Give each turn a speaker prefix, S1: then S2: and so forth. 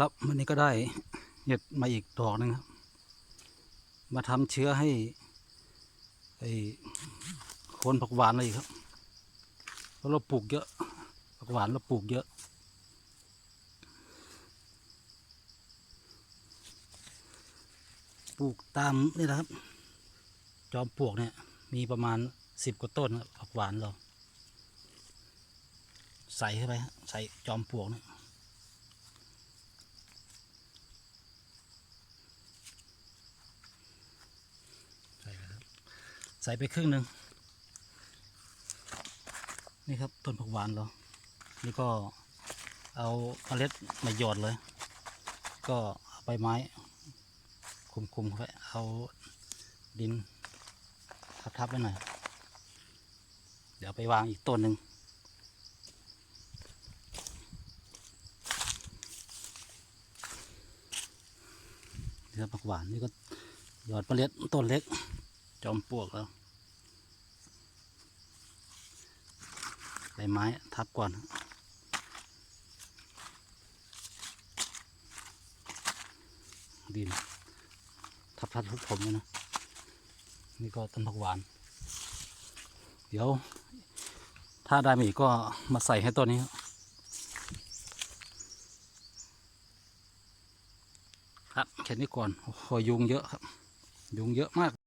S1: ครับวันนี้ก็ได้เห็ดมาอีกดอกหนึงครับ มาทำเชื้อให้ไอ้คนผักหวานเลยครับเพราะเราปลูกเยอะผักหวานเราปลูกเยอะ ปลูกตามนี่นะครับ จอมปลวกเนี่ยมีประมาณสิบกว่าต้นผักหวานเรา ใส่เข้าไปใส่จอมปลวกเนี่ย ใส่ไปครับ ใส่ไปครึ่งหนึ่งนี่ครับต้นผักหวานเรานี่ก็เอาเมล็ดมาหยอดเลย ก็เอาใบไม้ คุมๆเข้าไปเอาดินทับๆไว้หน่อย เดี๋ยวไปวางอีกต้นหนึ่งนี่ครับผักหวานนี่ก็หยอดเมล็ดต้นเล็ก จอมปลวกแล้วใบไม้ทับก่อน ดิน ทับทับทุกผมเลยนะ นี่ก็ต้นผักหวาน เดี๋ยว ถ้าได้มาอีกก็มาใส่ให้ต้นนี้ครับแค่นี้ก่อนโอ้โหยุงเยอะครับ ยุงเยอะมาก